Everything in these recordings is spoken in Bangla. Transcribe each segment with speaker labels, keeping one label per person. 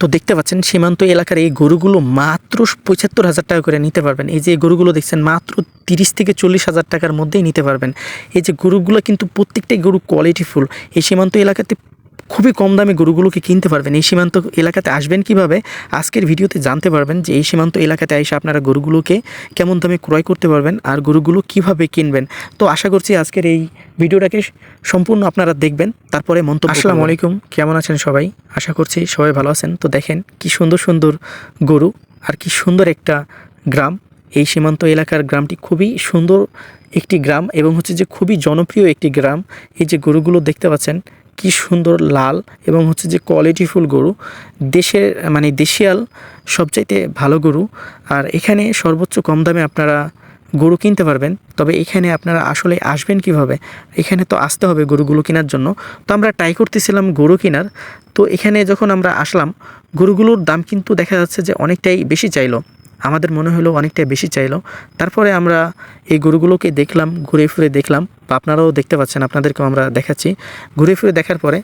Speaker 1: তো দেখতে পাচ্ছেন, সীমান্ত এলাকার এই গরুগুলো মাত্র পঁচাত্তর হাজার টাকা করে নিতে পারবেন। এই যে গরুগুলো দেখছেন, মাত্র তিরিশ থেকে চল্লিশ হাজার টাকার মধ্যেই নিতে পারবেন। এই যে গরুগুলো কিন্তু প্রত্যেকটাই গরু কোয়ালিটিফুল এই সীমান্ত এলাকাতে খুবই কম দামে গরুগুলোকে কিনতে পারবেন। এই সীমান্ত এলাকাতে আসবেন কীভাবে? আজকের ভিডিওতে জানতে পারবেন যে এই সীমান্ত এলাকাতে এসে আপনারা গরুগুলোকে কেমন দামে ক্রয় করতে পারবেন আর গরুগুলো কীভাবে কিনবেন। তো আশা করছি আজকের এই ভিডিওটাকে সম্পূর্ণ আপনারা দেখবেন। তারপরে মন্তব্য আসসালামু আলাইকুম। কেমন আছেন সবাই? আশা করছি সবাই ভালো আছেন। তো দেখেন কি সুন্দর সুন্দর গরু আর কি সুন্দর একটা গ্রাম। এই সীমান্ত এলাকার গ্রামটি খুবই সুন্দর একটি গ্রাম এবং হচ্ছে যে খুবই জনপ্রিয় একটি গ্রাম। এই যে গরুগুলো দেখতে পাচ্ছেন কি সুন্দর লাল এবং হচ্ছে যে কোয়ালিটিফুল গরু। দেশের মানে দেশিয়াল সবচাইতে ভালো গরু। আর এখানে সর্বোচ্চ কম দামে আপনারা গরু কিনতে পারবেন। তবে এখানে আপনারা আসলে আসবেন কীভাবে? এখানে তো আসতে হবে গরুগুলো কেনার জন্য। তো আমরা ট্রাই করতেছিলাম গরু কেনার। তো এখানে যখন আমরা আসলাম, গরুগুলোর দাম কিন্তু দেখা যাচ্ছে যে অনেকটাই বেশি চাইলো। আমাদের মনে হলো অনেকটাই বেশি চাইলো। তারপরে আমরা এই গরুগুলোকে দেখলাম, ঘুরে ফিরে দেখলাম। বা আপনারাও দেখতে পাচ্ছেন, আপনাদেরকেও আমরা দেখাচ্ছি। ঘুরে ফিরে দেখার পরে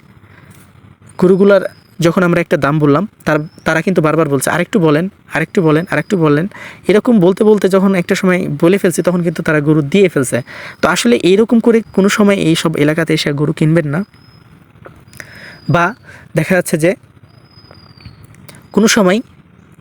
Speaker 1: গরুগুলার যখন আমরা একটা দাম বললাম, তার, তারা কিন্তু বারবার বলছে, আরেকটু বলেন আরেকটু বলেন আরেকটু বলেন। এরকম বলতে বলতে যখন একটা সময় বলে ফেলছে, তখন কিন্তু তারা গরু দিয়ে ফেলছে। তো আসলে এইরকম করে কোনো সময় এই সব এলাকাতে এসে গরু কিনবেন না। বা দেখা যাচ্ছে যে কোনো সময়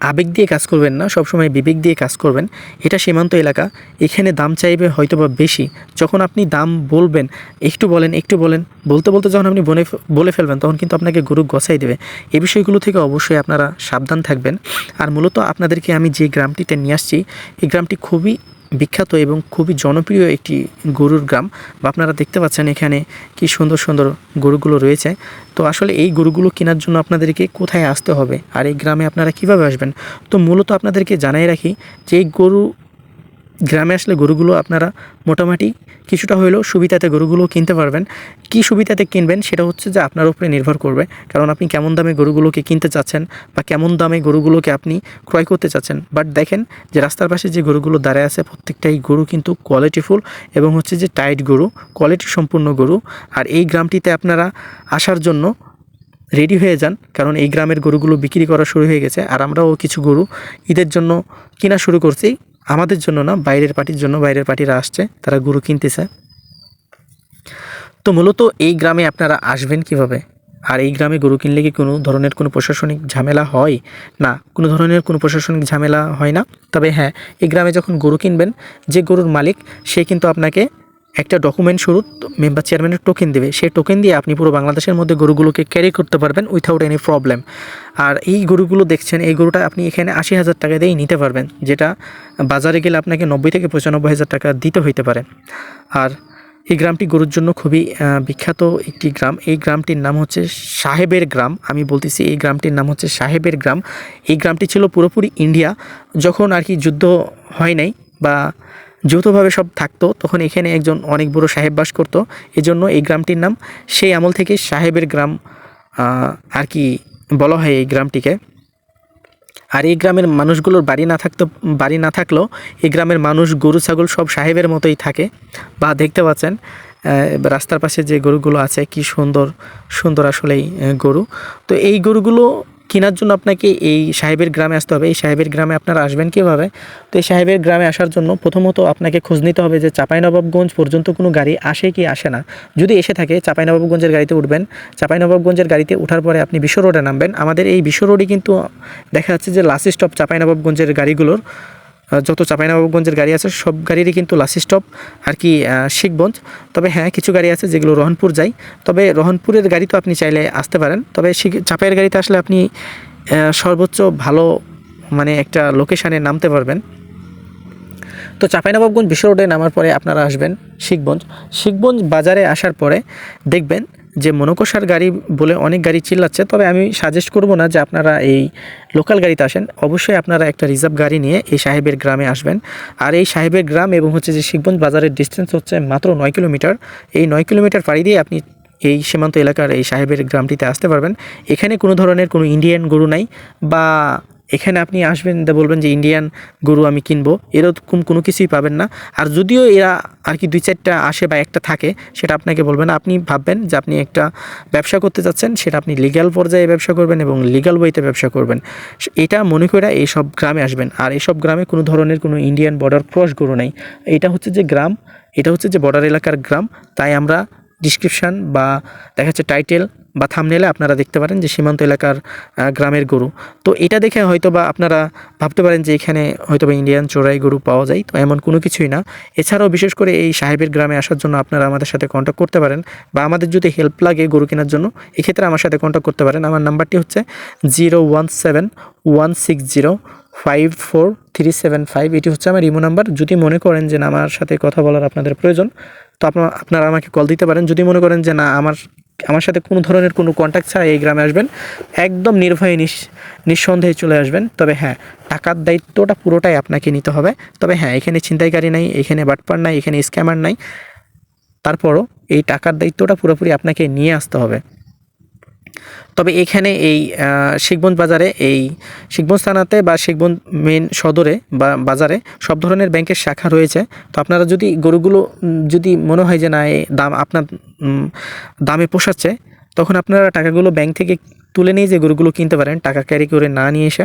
Speaker 1: আবেগ দিয়ে কাজ করবেন না, সবসময় বিবেক দিয়ে কাজ করবেন। এটা সীমান্ত এলাকা, এখানে দাম চাইবে হয়তো বা বেশি। যখন আপনি দাম বলবেন, একটু বলেন একটু বলেন, বলতে বলতে যখন আপনি বনে, বলে ফেলবেন, তখন কিন্তু আপনাকে গরু গছাই দেবে। এ বিষয়গুলো থেকে অবশ্যই আপনারা সাবধান থাকবেন। আর মূলত আপনাদেরকে আমি যে গ্রামটিতে নিয়ে আসছি, এই গ্রামটি খুবই বিখ্যাত এবং খুবই জনপ্রিয় একটি গরুর গ্রাম বা আপনারা দেখতে পাচ্ছেন এখানে কি সুন্দর সুন্দর গরুগুলো রয়েছে। তো আসলে এই গরুগুলো কেনার জন্য আপনাদেরকে কোথায় আসতে হবে? আর এই গ্রামে আপনারা কীভাবে আসবেন? তো মূলত আপনাদেরকে জানাই রাখি যে এই গরু গ্রামে আসলে গরুগুলো আপনারা মোটামুটি কিছুটা হলেও সুবিধাতে গরুগুলো কিনতে পারবেন। কি সুবিধাতে কিনবেন সেটা হচ্ছে যে আপনার উপরে নির্ভর করবে। কারণ আপনি কেমন দামে গরুগুলোকে কিনতে চাচ্ছেন বা কেমন দামে গরুগুলোকে আপনি ক্রয় করতে চাচ্ছেন। বাট দেখেন যে রাস্তার পাশে যে গরুগুলো দাঁড়ায় আছে প্রত্যেকটাই গরু কিন্তু কোয়ালিটিফুল এবং হচ্ছে যে টাইট গরু কোয়ালিটি সম্পূর্ণ গরু। আর এই গ্রামটিতে আপনারা আসার জন্য রেডি হয়ে যান। কারণ এই গ্রামের গরুগুলো বিক্রি করা শুরু হয়ে গেছে। আর আমরাও কিছু গরু ঈদের জন্য কেনা শুরু করছি। আমাদের জন্য না, বাইরের পার্টির জন্য, বাইরের পার্টিরা আসছে, তারা গরু কিনতেছে। তো মূলত এই গ্রামে আপনারা আসবেন কীভাবে? আর এই গ্রামে গরু কিনলে কি কোনো ধরনের কোনো প্রশাসনিক ঝামেলা হয়? না, কোনো ধরনের কোনো প্রশাসনিক ঝামেলা হয় না। তবে হ্যাঁ এই গ্রামে যখন গরু কিনবেন, যে গরুর মালিক, সে কিন্তু আপনাকে একটা ডকুমেন্ট শুরু মেম্বার চেয়ারম্যানের টোকেন দেবে। সেই টোকেন দিয়ে আপনি পুরো বাংলাদেশের মধ্যে গরুগুলোকে ক্যারি করতে পারবেন উইথাউট এনি প্রবলেম আর এই গরুগুলো দেখছেন, এই গরুটা আপনি এখানে আশি হাজার টাকা দিয়েই নিতে পারবেন, যেটা বাজারে গেলে আপনাকে নব্বই থেকে পঁচানব্বই হাজার টাকা দিতে হইতে পারে। আর এই গ্রামটি গরুর জন্য খুবই বিখ্যাত একটি গ্রাম। এই গ্রামটির নাম হচ্ছে সাহেবের গ্রাম। আমি বলতেছি এই গ্রামটির নাম হচ্ছে সাহেবের গ্রাম। এই গ্রামটি ছিল পুরোপুরি ইন্ডিয়া। যখন আর কি যুদ্ধ হয় নাই বা যৌথভাবে সব থাকতো, তখন এখানে একজন অনেক বড় সাহেব বাস করতো। এজন্য এই গ্রামটির নাম সেই আমল থেকে সাহেবের গ্রাম আর কি বলা হয় এই গ্রামটিকে। আর এই গ্রামের মানুষগুলোর বাড়ি না থাকতো, বাড়ি না থাকলেও এই গ্রামের মানুষ, গরু, ছাগল সব সাহেবের মতোই থাকে। বা দেখতে পাচ্ছেন রাস্তার পাশে যে গরুগুলো আছে, কি সুন্দর সুন্দর আসলেই গরু। তো এই গরুগুলো কেনার জন্য আপনাকে এই সাহেবের গ্রামে আসতে হবে। এই সাহেবের গ্রামে আপনারা আসবেন কীভাবে? তো এই সাহেবের গ্রামে আসার জন্য প্রথমত আপনাকে খোঁজ নিতে হবে যে চাপাইনবাবগঞ্জ পর্যন্ত কোনো গাড়ি আসে কি আসে না। যদি এসে থাকে, চাঁপাইনবাবগঞ্জের গাড়িতে উঠবেন। চাঁপাইনবাবগঞ্জের গাড়িতে উঠার পরে আপনি বিশ্ব রোডে নামবেন। আমাদের এই বিশ্ব রোডই কিন্তু দেখা যাচ্ছে যে লাস্ট স্টপ চাপাইনবাবগঞ্জের গাড়িগুলোর যত চাঁপাইনবাবগঞ্জের গাড়ি আছে, সব গাড়িরই কিন্তু লাস্ট স্টপ আর কি শিখগঞ্জ। তবে হ্যাঁ কিছু গাড়ি আছে যেগুলো রহনপুর যায়। তবে রহনপুরের গাড়ি তো আপনি চাইলে আসতে পারেন। তবে চাঁপাইয়ের গাড়িতে আসলে আপনি সর্বোচ্চ ভালো মানে একটা লোকেশানে নামতে পারবেন। তো চাঁপাইনবাবগঞ্জ বিশ্ব রোডে নামার পরে আপনারা আসবেন শিখগঞ্জ। শিখগঞ্জ বাজারে আসার পরে দেখবেন যে মনোকষার গাড়ি বলে অনেক গাড়ি চিল্লাচ্ছে, তবে আমি সাজেস্ট করব না যে আপনারা এই লোকাল গাড়িতে আসেন। অবশ্যই আপনারা একটা রিজার্ভ গাড়ি নিয়ে এই সাহেবের গ্রামে আসবেন। আর এই সাহেবের গ্রাম এবং হচ্ছে যে শিখগঞ্জ বাজারের ডিস্টেন্স হচ্ছে মাত্র নয় কিলোমিটার। এই নয় কিলোমিটার পাড়ি দিয়ে আপনি এই সীমান্ত এলাকার এই সাহেবের গ্রামটিতে আসতে পারবেন। এখানে কোনো ধরনের কোনো ইন্ডিয়ান গরু নাই বা এখানে আপনি আসবেন বলবেন যে ইন্ডিয়ান গরু আমি কিনবো। এরকম কোনো কিছুই পাবেন না। আর যদিও এরা আর কি দুই চারটা আসে বা একটা থাকে, সেটা আপনাকে বলবেন। আপনি ভাববেন যে আপনি একটা ব্যবসা করতে যাচ্ছেন, সেটা আপনি লিগ্যাল পর্যায়ে ব্যবসা করবেন এবং লিগ্যাল ওয়েতে ব্যবসা করবেন। এটা মনে করে এই সব গ্রামে আসবেন। আর এইসব গ্রামে কোনো ধরনের কোনো ইন্ডিয়ান বর্ডার ক্রস গরু নেই। এটা হচ্ছে যে গ্রাম, এটা হচ্ছে যে বর্ডার এলাকার গ্রাম। তাই আমরা ডিসক্রিপশান বা দেখা যাচ্ছে টাইটেল বা থামনেলে আপনারা দেখতে পারেন যে সীমান্ত এলাকার গ্রামের গরু। তো এটা দেখে হয়তো বা আপনারা ভাবতে পারেন যে এখানে হয়তো বা ইন্ডিয়ান চোরাই গরু পাওয়া যায়। তো এমন কোনো কিছুই না। এছাড়াও বিশেষ করে এই সাহেবের গ্রামে আসার জন্য আপনারা আমাদের সাথে কন্ট্যাক্ট করতে পারেন বা আমাদের যদি হেল্প লাগে গরু কেনার জন্য, এক্ষেত্রে আমার সাথে কন্ট্যাক্ট করতে পারেন। আমার নাম্বারটি হচ্ছে zero one seven one six zero five four three seven five এটি হচ্ছে আমার ইমো নাম্বার যদি মনে করেন যে আমার সাথে কথা বলার আপনাদের প্রয়োজন তো আপনার, আপনারা আমাকে কল দিতে পারেন। যদি মনে করেন যে না, আমার আমার সাথে কোনো ধরনের কোনো কন্ট্যাক্ট ছাড়া এই গ্রামে আসবেন, একদম নির্ভয়ে নিঃসন্দেহে চলে আসবেন। তবে হ্যাঁ টাকার দায়িত্বটা পুরোটাই আপনাকে নিতে হবে। তবে হ্যাঁ এখানে ছিনতাইকারী নাই, এখানে বাটপার নাই, এখানে স্ক্যামার নাই। তারপরও এই টাকার দায়িত্বটা পুরোপুরি আপনাকে নিয়ে আসতে হবে। তবে এখানে এই শিখবন বাজারে এই শিখবন স্থানাতে বা শিখবন মেন সদরে বা বাজারে সব ধরনের ব্যাংকের শাখা রয়েছে। তো আপনারা যদি গরুগুলো, যদি মনে হয় যে না এই দাম আপনার দামে পোষাচ্ছে, তখন আপনারা টাকাগুলো ব্যাংক থেকে তুলে নিয়ে যে গরুগুলো কিনতে পারেন, টাকা ক্যারি করে না নিয়ে এসে,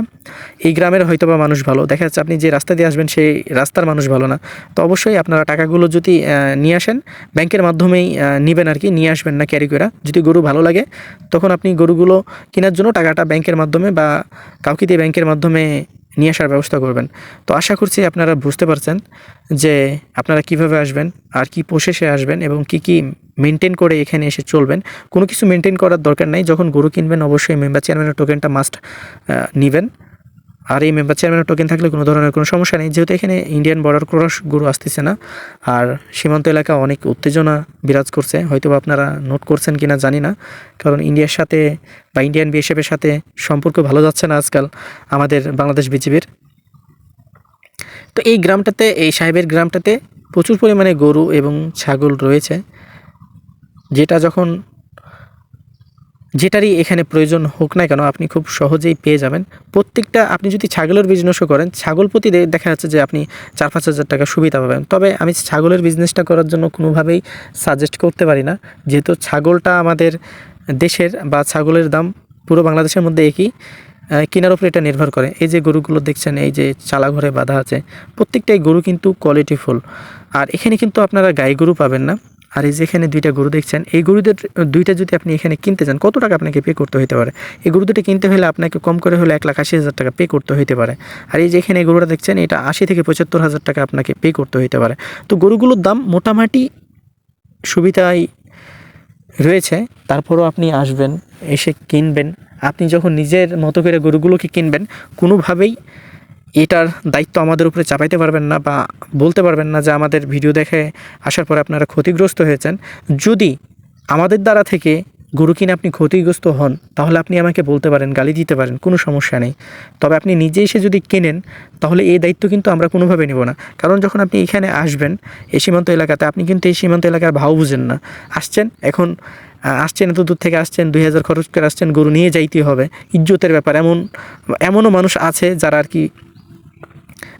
Speaker 1: এই গ্রামের হয়তো বা মানুষ ভালো। দেখা যাচ্ছে আপনি যে রাস্তা দিয়ে আসবেন, সেই রাস্তার মানুষ ভালো না। তো অবশ্যই আপনারা টাকাগুলো যদি নিয়ে আসেন, ব্যাংকের মাধ্যমেই নিবেন আর কি নিয়ে আসবেন না ক্যারি করে যদি গরু ভালো লাগে, তখন আপনি গরুগুলো কেনার জন্য টাকাটা ব্যাংকের মাধ্যমে বা কাউকে দিয়ে ব্যাংকের মাধ্যমে নিয়ে আসার ব্যবস্থা করবেন। তো আশা করছি আপনারা বুঝতে পারছেন যে আপনারা কীভাবে আসবেন, আর কি প্রসেসে আসবেন এবং কি কি মেনটেন করে এখানে এসে চলবেন। কোনো কিছু মেনটেন করার দরকার নাই। যখন গরু কিনবেন, অবশ্যই মেম্বার চেয়ারম্যানের টোকেনটা মাস্ট নেবেন। আর এই মেম্বার চেয়ারম্যানের টোকেন থাকলে কোনো ধরনের কোনো সমস্যা নেই। যেহেতু এখানে ইন্ডিয়ান বর্ডার ক্রস গরু আসতেছে না, আর সীমান্ত এলাকা অনেক উত্তেজনা বিরাজ করছে। হয়তো আপনারা নোট করছেন কিনা জানি না, কারণ ইন্ডিয়ার সাথে বা ইন্ডিয়ান বিএসএফের সাথে সম্পর্ক ভালো যাচ্ছে না আজকাল আমাদের বাংলাদেশ বিজিবির। তো এই গ্রামটাতে, এই সাহেবের গ্রামটাতে প্রচুর পরিমাণে গরু এবং ছাগল রয়েছে। যেটা যখন, যেটারই এখানে প্রয়োজন হোক না কেন, আপনি খুব সহজেই পেয়ে যাবেন। প্রত্যেকটা, আপনি যদি ছাগলের বিজনেসও করেন ছাগল প্রতি দেখা যাচ্ছে যে আপনি চার পাঁচ হাজার টাকা সুবিধা পাবেন। তবে আমি ছাগলের বিজনেসটা করার জন্য কোনোভাবেই সাজেস্ট করতে পারি না। যেহেতু ছাগলটা আমাদের দেশের বা ছাগলের দাম পুরো বাংলাদেশের মধ্যে একই কেনার উপরে এটা নির্ভর করে। এই যে গরুগুলো দেখছেন, এই যে চালা ঘরে বাঁধা আছে, প্রত্যেকটাই গরু কিন্তু কোয়ালিটিফুল আর এখানে কিন্তু আপনারা গাই গরু পাবেন না। আর এই যেখানে দুইটা গরু দেখছেন, এই গরুদের, দুইটা যদি আপনি এখানে কিনতে চান, কত টাকা আপনাকে পে করতে হতে পারে? এই গরু দুটো কিনতে হলে আপনাকে কম করে হলে এক লাখ আশি হাজার টাকা পে করতে হতে পারে। আর এই যে এখানে এই গরুটা দেখছেন, এটা আশি থেকে পঁচাত্তর হাজার টাকা আপনাকে পে করতে হতে পারে। তো গরুগুলোর দাম মোটামুটি সুবিধাই রয়েছে। তারপরও আপনি আসবেন, এসে কিনবেন। আপনি যখন নিজের মতো করে গরুগুলোকে কিনবেন, কোনোভাবেই এটার দায়িত্ব আমাদের উপরে চাপাইতে পারবেন না বা বলতে পারবেন না যে আমাদের ভিডিও দেখে আসার পরে আপনারা ক্ষতিগ্রস্ত হয়েছেন। যদি আমাদের দ্বারা থেকে গরু কিনে আপনি ক্ষতিগ্রস্ত হন, তাহলে আপনি আমাকে বলতে পারেন, গালি দিতে পারেন, কোনো সমস্যা নেই। তবে আপনি নিজে এসে যদি কেনেন, তাহলে এই দায়িত্ব কিন্তু আমরা কোনোভাবে নেব না। কারণ যখন আপনি এখানে আসবেন, এই সীমান্ত এলাকাতে, আপনি কিন্তু এই সীমান্ত এলাকার ভাও বুঝেন না। আসছেন, এখন আসছেন, এত দূর থেকে আসছেন, দুই হাজার খরচ করে আসছেন, গরু নিয়ে যাইতে হবে। ইজ্জতের ব্যাপার, এমন, এমনও মানুষ আছে যারা আর কি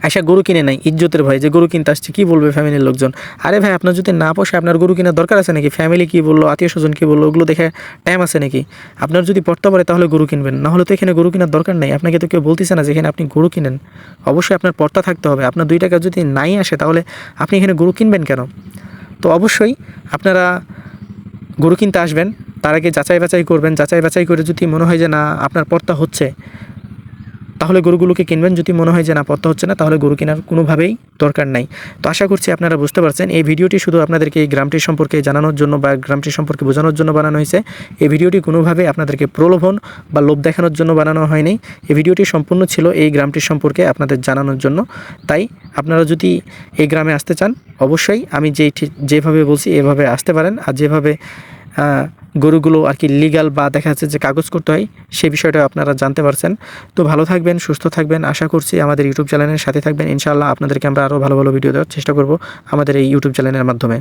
Speaker 1: আশা গরু কিনে নাই, ইজ্জতের ভয়। যে গরু কিনতে আসছে, কী বলবে ফ্যামিলির লোকজন? আরে ভাই, আপনার যদি না পোষে, আপনার গরু কেনার দরকার আছে নাকি? ফ্যামিলি কী বলল, আত্মীয় স্বজন কী বলল, ওগুলো দেখে টাইম আছে নাকি? আপনার যদি পড়তে পারে, তাহলে গরু কিনবেন। না হলে তো এখানে গরু কেনার দরকার নাই। আপনাকে তো কেউ বলতেছে না যে এখানে আপনি গরু কিনেন। অবশ্যই আপনার পর্তা থাকতে হবে। আপনার দুই টাকা যদি নাই আসে, তাহলে আপনি এখানে গরু কিনবেন কেন? তো অবশ্যই আপনারা গরু কিনতে আসবেন। তার আগে যাচাই বাছাই করবেন। যাচাই বাছাই করে যদি মনে হয় যে না, আপনার পর্তা হচ্ছে তাহলে গরুগুলোকে কিনবেন। যদি মনে হয় যে না পত্তা হচ্ছে না, তাহলে গরু কেনার কোনোভাবেই দরকার নাই। তো আশা করছি আপনারা বুঝতে পারছেন, এই ভিডিওটি শুধু আপনাদেরকে এই গ্রামটির সম্পর্কে জানানোর জন্য বা গ্রামটির সম্পর্কে বোঝানোর জন্য বানানো হয়েছে, এই ভিডিওটি কোনোভাবে আপনাদেরকে প্রলোভন বা লোভ দেখানোর জন্য বানানো হয়নি। এই ভিডিওটি সম্পূর্ণ ছিল এই গ্রামটির সম্পর্কে আপনাদের জানানোর জন্য। তাই আপনারা যদি এই গ্রামে আসতে চান, অবশ্যই আমি যেই যেভাবে বলছি, এভাবে আসতে পারেন। আর যেভাবে গরুগুলো আর কি লিগাল বা দেখা যাচ্ছে যে কাগজ করতে হয়, সেই বিষয়টা আপনারা জানতে পারছেন। তো ভালো থাকবেন, সুস্থ থাকবেন। আশা করছি আমাদের ইউটিউব চ্যানেলের সাথে থাকবেন। ইনশাআল্লাহ আপনাদেরকে আমরা আরও ভালো ভালো ভিডিও দেওয়ার চেষ্টা করব আমাদের এই ইউটিউব চ্যানেলের মাধ্যমে।